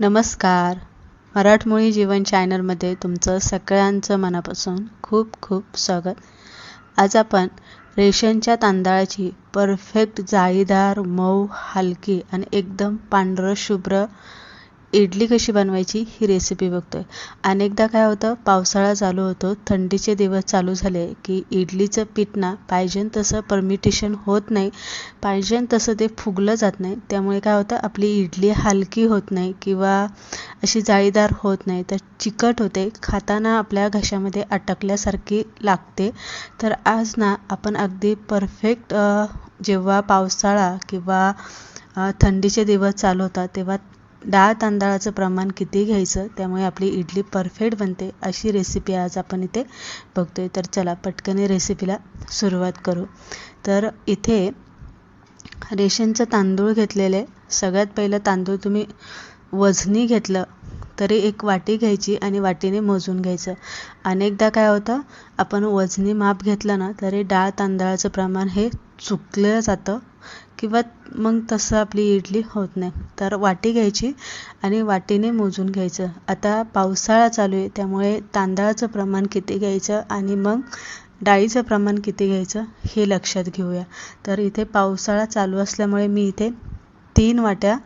नमस्कार. मराठमोळी जीवन चॅनलमध्ये तुमचं सगळ्यांचं मनापासून खूप खूप स्वागत. आज आपण रेशनच्या तांदळाची परफेक्ट जाळीदार मऊ हलकी आणि एकदम पांढरं शुभ्र इडली कशी बनवायची ही रेसिपी बघतोय. अनेकदा काय होतं पावसाळा चालू होतो थंडीचे दिवस चालू झाले की इडलीचं पीठ ना पाहिजे तसं परमिटेशन होत नाही पाहिजे तसं ते फुगलं जात नाही. त्यामुळे काय होतं आपली इडली हलकी होत नाही किंवा अशी जाळीदार होत नाही तर चिकट होते. खाताना आपल्या घशामध्ये अटकल्यासारखी लागते. तर आज ना आपण अगदी परफेक्ट जेव्हा पावसाळा किंवा थंडीचे दिवस चालू होतात तेव्हा डाळ तांदळाचं प्रमाण किती घ्यायचं त्यामुळे आपली इडली परफेक्ट बनते अशी रेसिपी आज आपण इथे बघतोय. तर चला पटकन रेसिपीला सुरुवात करू. तर इथे रेशनचं तांदूळ घेतलेले सगळ्यात पहिलं तांदूळ तुम्ही वजनी घेतलं तरी एक वाटी घ्यायची आणि वाटीने मोजून घ्यायचं. अनेकदा काय होतं आपण वजनी माप घेतलं ना तरी डाळ तांदळाचं प्रमाण हे चुकलं जातं. किंवा मग तसं आपली इडली होत नाही. तर वाटी घ्यायची आणि वाटीने मोजून घ्यायचं. आता पावसाळा चालू आहे त्यामुळे तांदळाचं प्रमाण किती घ्यायचं आणि मग डाळीचं प्रमाण किती घ्यायचं हे लक्षात घेऊया. तर इथे पावसाळा चालू असल्यामुळे मी इथे तीन वाट्या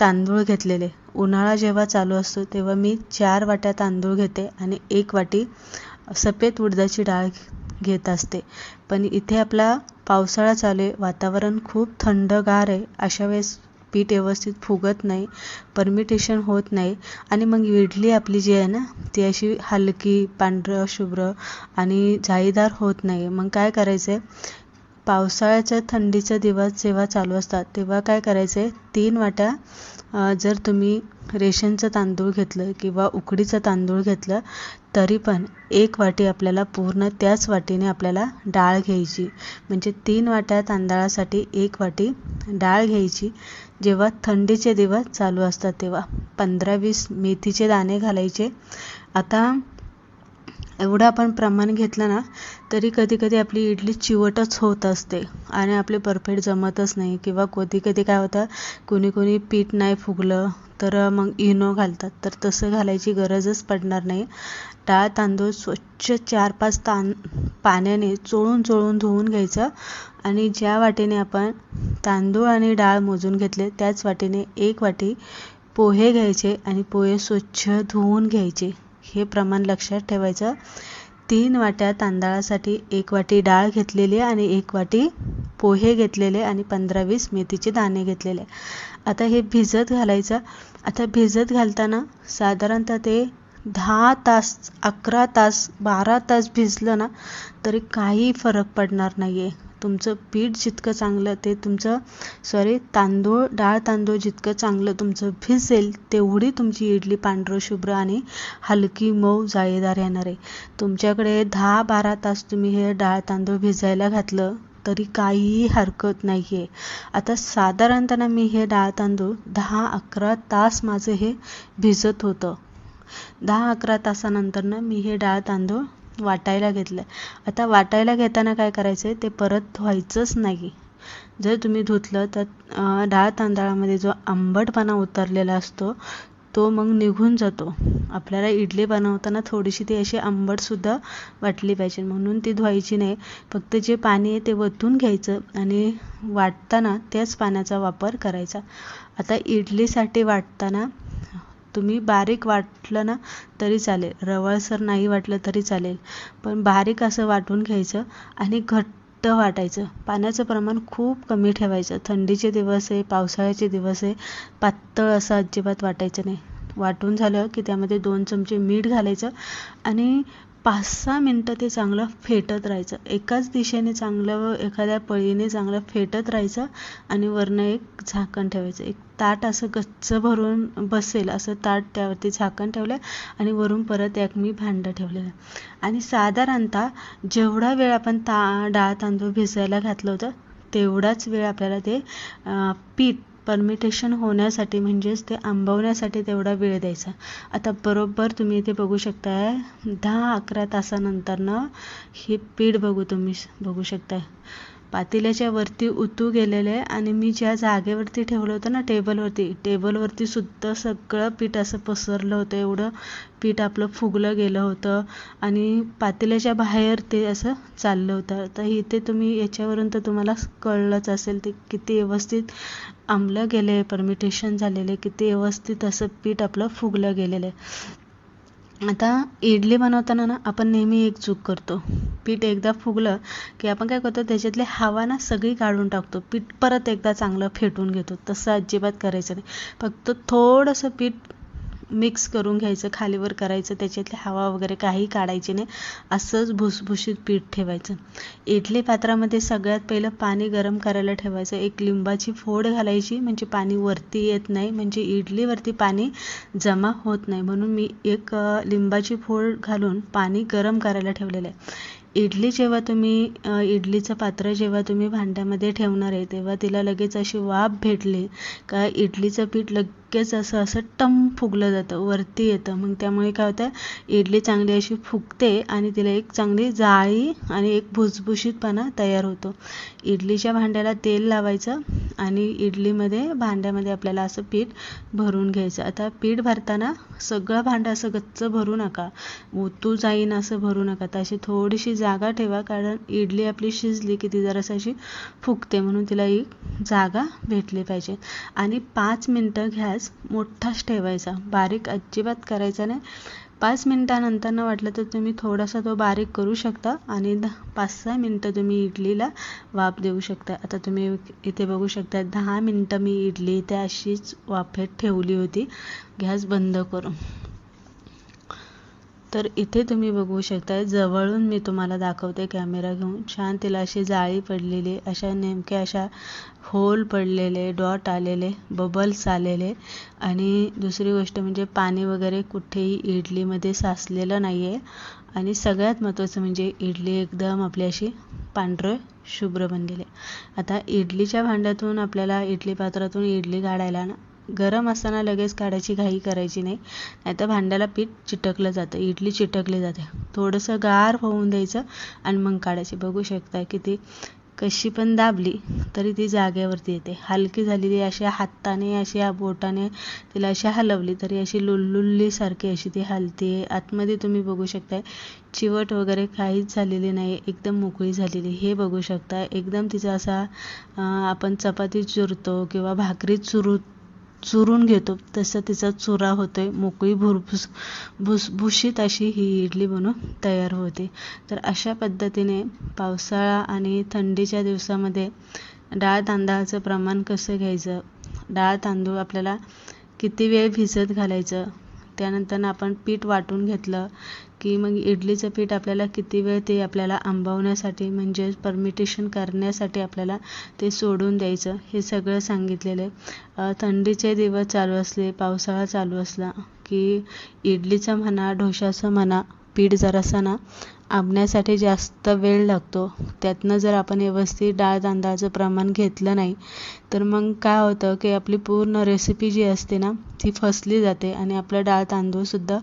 तांदूळ घेतलेले. उन्हाळा जेव्हा चालू असतो तेव्हा मी चार वाट्या तांदूळ घेते आणि एक वाटी सफेद उडदाची डाळ घेत असते. पण इथे आपला पावसाळा चालू आहे. वातावरण खूप थंडगार आहे. अशा वेळेस पीठ व्यवस्थित फुगत नाही. परमिटेशन होत नाही. आणि मग इडली आपली जी आहे ना ती अशी हलकी पांढरं शुभ्र आणि जाळीदार होत नाही. मग काय करायचं आहे पावसाळ्याच्या थंडीचे दिवस जेव्हा चालू असतात तेव्हा काय करायचं? आहे तीन वाट्या जर तुम्ही रेशनचं तांदूळ घेतलं किंवा उकडीचं तांदूळ घेतलं तरी पण एक वाटी आपल्याला पूर्ण त्याच वाटीने आपल्याला डाळ घ्यायची. म्हणजे तीन वाट्या तांदळासाठी एक वाटी डाळ घ्यायची. जेव्हा थंडीचे दिवस चालू असतात तेव्हा पंधरा वीस मेथीचे दाणे घालायचे. आता एवढं आपण प्रमाण घेतलं ना तरी कधी कधी आपली इडली चिवटच होत असते. आणि आपले परफेक्ट जमतच नाही. किंवा कधी कधी काय होतं कोणी कोणी पीठ नाही फुगलं तर मग इनो घालतात. तर तसं घालायची गरजच पडणार नाही. डाळ तांदूळ स्वच्छ चार पाच तां पाण्याने चोळून चोळून धुवून घ्यायचं. आणि ज्या वाटीने आपण तांदूळ आणि डाळ मोजून घेतले त्याच वाटीने एक वाटी पोहे घ्यायचे आणि पोहे स्वच्छ धुवून घ्यायचे. हे प्रमाण लक्षात ठेवायचं. तीन वाट्या तांदळासाठी एक वाटी डाळ घेतलेली आणि एक वाटी पोहे घेतलेले आणि पंधरा वीस मेथीचे दाणे घेतलेले आता हे भिजत घालायचं. आता भिजत घालताना साधारणतः ते दहा तास अकरा तास बारा तास भिजलं ना तरी काही फरक पडणार नाही आहे तुमचं पीठ जितकं चांगलं ते तुमचं सॉरी तांदूळ डाळ तांदूळ जितकं चांगलं तुमचं भिजेल तेवढी तुमची इडली पांढरं शुभ्र आणि हलकी मऊ जाळीदार येणार आहे. तुमच्याकडे दहा बारा तास तुम्ही हे डाळ तांदूळ भिजायला घातलं तरी काहीही हरकत नाही आहे आता साधारणतः मी हे डाळ तांदूळ दहा अकरा तास माझं हे भिजत होतं. दहा अकरा तासानंतरनं मी हे डाळ तांदूळ वाटायला घेतलं आता वाटायला घेताना काय करायचं आहे ते परत धुवायचंच नाही. जर तुम्ही धुतलं तर डाळ तांदळामध्ये जो आंबटपणा उतरलेला असतो तो मग निघून जातो. आपल्याला इडली बनवताना थोडीशी ती अशी आंबटसुद्धा वाटली पाहिजे. म्हणून ती धुवायची नाही. फक्त जे पाणी आहे ते वतून घ्यायचं आणि वाटताना त्याच पाण्याचा वापर करायचा. आता इडलीसाठी वाटताना तुम्ही बारीक वाटलं ना तरी चालेल. रवळसर नाही वाटलं तरी चालेल. पण बारीक असं वाटून घ्यायचं आणि घट्ट वाटायचं. पाण्याचं प्रमाण खूप कमी ठेवायचं. थंडीचे दिवस आहे पावसाळ्याचे दिवस आहे. पातळ असं अजिबात वाटायचं नाही. वाटून झालं की त्यामध्ये दोन चमचे मीठ घालायचं आणि पाच सहा मिनटं ते चांगलं फेटत राहायचं. एकाच दिशेने चांगलं एखाद्या पळीने चांगलं फेटत राहायचं आणि वरनं एक झाकण ठेवायचं. एक ताट असं गच्च भरून बसेल असं ताट त्यावरती झाकण ठेवलं आणि वरून परत एक मी भांडं ठेवलेलं आणि साधारणतः जेवढा वेळ आपण ता डाळ तांदूळ भिजायला घातलं होतं तेवढाच वेळ आपल्याला ते पीठ परमिटेशन होण्यासाठी म्हणजेच ते आंबवण्यासाठी तेवढा वेळ द्यायचा. आता बरोबर तुम्ही इथे बघू शकताय दहा अकरा तासानंतरनं हे पीठ बघू तुम्ही बघू शकताय. पातेल्याच्या वरती उतू गेलेले आहे आणि मी ज्या जागेवरती ठेवलं होतं ना टेबलवरती टेबलवरती सुद्धा सगळं पीठ असं पसरलं होतं एवढं पीठ आपलं फुगलं गेलं होतं आणि पातेल्याच्या बाहेर ते असं चाललं होतं. तर इथे तुम्ही याच्यावरून तर तुम्हाला कळलंच असेल ते किती व्यवस्थित आंबलं गेलं आहे परमिटेशन झालेलं आहे किती व्यवस्थित असं पीठ आपलं फुगलं गेलेलं आहे. आता इडली बनवताना ना आपण नेहमी एक चूक करतो. पीठ एकदा फुगलं की आपण काय करतो त्याच्यातली हवा ना सगळी काढून टाकतो. पीठ परत एकदा चांगलं फेटून घेतो. तसं अजिबात करायचं नाही. फक्त थोडंसं पीठ मिक्स करून घ्यायचं खालीवर करायचं त्याच्यातली हवा वगैरे काही काढायची नाही. असंच भुसभुशीत पीठ ठेवायचं. इडली पात्रामध्ये सगळ्यात पहिलं पाणी गरम करायला ठेवायचं. एक लिंबाची फोड घालायची म्हणजे पाणी वरती येत नाही म्हणजे इडलीवरती पाणी जमा होत नाही. म्हणून मी एक लिंबाची फोड घालून पाणी गरम करायला ठेवलेलं आहे. इडली जेव्हा तुम्ही इडलीचं पात्र जेव्हा तुम्ही भांड्यामध्ये ठेवणार आहे तेव्हा तिला लगेच अशी वाफ भेटली का इडलीचं पीठ लग इतकेच असं असं टम फुगलं जातं वरती येतं. मग त्यामुळे काय होतं इडली चांगली अशी फुगते आणि तिला एक चांगली जाळी आणि एक भुसभुशीतपणा तयार होतो. इडलीच्या भांड्याला तेल लावायचं आणि इडलीमध्ये भांड्यामध्ये आपल्याला असं पीठ भरून घ्यायचं. आता पीठ भरताना सगळं भांडं असं गच्च भरू नका. ओतू जाईन असं भरू नका. तर अशी थोडीशी जागा ठेवा कारण इडली आपली शिजली की ती जराशी अशी फुगते. म्हणून तिला एक जागा भेटली पाहिजे. आणि पाच मिनटं गॅस मोठाच ठेवायचा. बारीक अजिबात करायचा नाही. पाच मिनटानंतर वाटलं तर तुम्ही थोडासा तो बारीक करू शकता आणि दहा पाच सहा मिनटं तुम्ही इडलीला वाफ देऊ शकता. आता तुम्ही इथे बघू शकता दहा मिनटं मी इडली इथे अशीच वाफेत ठेवली होती. गॅस बंद करून. तर इथे तुम्ही बघू शकता जवळून मी तुम्हाला दाखवते कॅमेरा घेऊन. छान तिला अशी जाळी पडलेली अशा नेमक्या अशा होल पडलेले डॉट आलेले बबल्स आलेले. आणि दुसरी गोष्ट म्हणजे पाणी वगैरे कुठेही इडलीमध्ये साचलेलं नाही आहे आणि सगळ्यात महत्त्वाचं म्हणजे इडली एकदम आपली अशी पांढरं शुभ्र बनलेली. आता इडलीच्या भांड्यातून आपल्याला इडली पात्रातून इडली काढायला ना गरम असताना लगेच काढायची घाई करायची नाही. नाहीतर भांड्याला पीठ चिटकलं जातं. इडली चिटकली जाते. थोडंसं गार होऊन द्यायचं आणि मग काढायची. बघू शकता की ती कशी पण दाबली तरी ती जागेवरती येते. हलकी झालेली अशा हाताने अशी बोटाने तिला अशी हलवली तरी अशी लुल्लुल्लीसारखी अशी ती हलते. आतमध्ये तुम्ही बघू शकताय चिवट वगैरे काहीच झालेली नाही. एकदम मोकळी झालेली. हे बघू शकता एकदम तिचा असा आपण चपाती चुरतो किंवा भाकरी चुरू चुरून घेतो. तसं तिचा चुरा होतोय. मोकळी भुरभुस भुसभुशीत अशी ही इडली बनून तयार होते. तर अशा पद्धतीने पावसाळा आणि थंडीच्या दिवसामध्ये डाळ तांदळाचं प्रमाण कसं घ्यायचं? डाळ तांदूळ आपल्याला किती वेळ भिजत घालायचं? त्यानंतर आपण पीठ वाटून घेतलं की मग इडलीचं पीठ आपल्याला किती वेळ ते आपल्याला आंबवण्यासाठी म्हणजे परमिटेशन करण्यासाठी आपल्याला ते सोडून द्यायचं हे सगळं सांगितलेलं आहे. थंडीचे दिवस चालू असले पावसाळा चालू असला की इडलीचं म्हणा डोशाचं म्हणा पीठ जरासं ना आंबण्यासाठी जास्त वेळ लागतो. त्यातनं जर आपण व्यवस्थित डाळ तांदळाचं प्रमाण घेतलं नाही तर मग काय होतं की आपली पूर्ण रेसिपी जी असते ना ती फसली जाते आणि आपलं डाळ तांदूळसुद्धा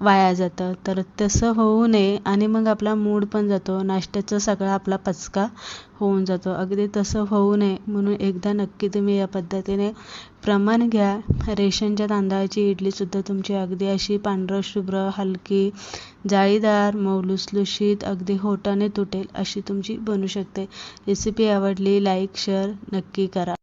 वाया जातं. तर तसं होऊ नये आणि मग आपला मूड पण जातो. नाश्त्याचा सगळा आपला पचका होऊन जातो. अगदी तसं होऊ नये. म्हणून एकदा नक्की तुम्ही या पद्धतीने प्रमाण घ्या. रेशनच्या तांदळाची इडलीसुद्धा तुमची अगदी अशी पांढरं शुभ्र हलकी जाळीदार मौलुसलुशीत अगदी होटाने तुटेल अशी तुमची बनू शकते. रेसिपी आवडली लाईक शेअर नक्की करा.